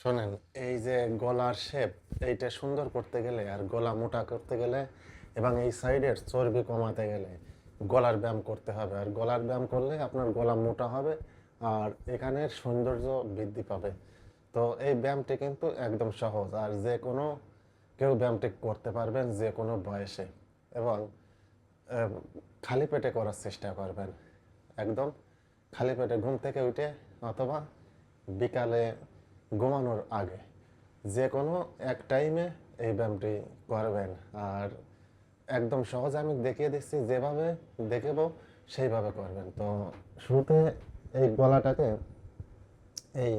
শোনেন, এই যে গলার শেপ এইটা সুন্দর করতে গেলে আর গলা মোটা করতে গেলে এবং এই সাইডের চর্বি কমাতে গেলে গলার ব্যায়াম করতে হবে। আর গলার ব্যায়াম করলে আপনার গলা মোটা হবে আর এখানের সৌন্দর্য বৃদ্ধি পাবে। তো এই ব্যায়ামটি কিন্তু একদম সহজ। আর যে কোনো, কেউ ব্যায়ামটি করতে পারবেন যে কোনো বয়সে এবং খালি পেটে করার চেষ্টা করবেন। একদম খালি পেটে ঘুম থেকে উঠে অথবা বিকালে ঘুমানোর আগে। যে কোনো এক টাইমে এই ব্যায়ামটি করবেন। আর একদম সহজ আমি দেখিয়ে দিচ্ছি, যেভাবে দেখাবো সেইভাবে করবেন। তো শুরুতে এই গলাটাকে এই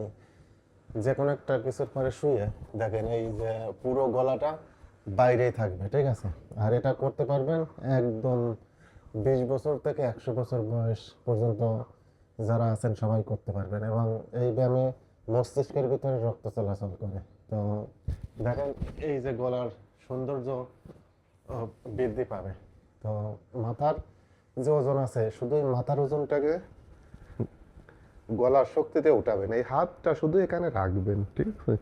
যে কোনো একটা কিছুর পরে শুয়ে দেখেন, এই যে পুরো গলাটা বাইরেই থাকবে, ঠিক আছে? আর এটা করতে পারবেন একদম বিশ বছর থেকে একশো বছর বয়স পর্যন্ত যারা আছেন সবাই করতে পারবেন। এবং এই ব্যায়ামে মস্তিষ্কের ভিতরে রক্ত চলাচল করে। তো দেখেন, এই যে গলার সৌন্দর্য বৃদ্ধি পাবে। তো মাথার যে ওজন আছে শুধু মাথার ওজনটাকে গলার শক্তিতে উঠাবেন। এই হাতটা শুধু এখানে রাখবেন, ঠিক আছে?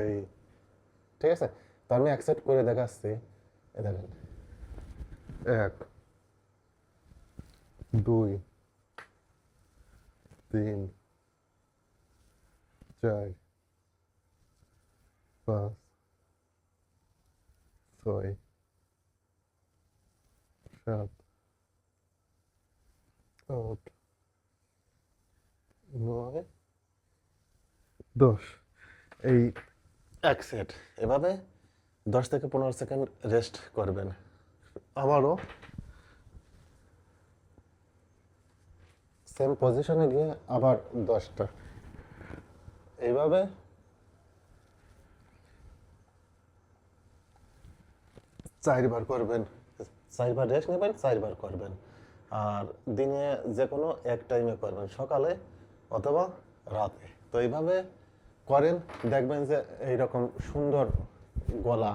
এই, ঠিক আছে? তো আমি অ্যাকসেপ্ট করে দেখাচ্ছি। দেখেন, এক, দুই, তিন চার পাঁচ ছয়। সাত। আট। নয়। দশ। এই এক সেট এভাবে দশ থেকে পনেরো সেকেন্ড রেস্ট করবেন। আবারও সেম পজিশনে গিয়ে আবার দশটা। এইভাবে। চারবার করবেন। চারবার রেস্ট নেবেন, চারবার করবেন। আর দিনে যে কোনো এক টাইমে করবেন, সকালে অথবা রাতে। তো এইভাবে করেন, দেখবেন যে এইরকম সুন্দর গলা,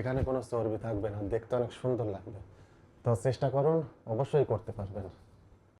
এখানে কোনো চর্বি থাকবে না, দেখতে অনেক সুন্দর লাগবে। তো চেষ্টা করুন, অবশ্যই করতে পারবেন।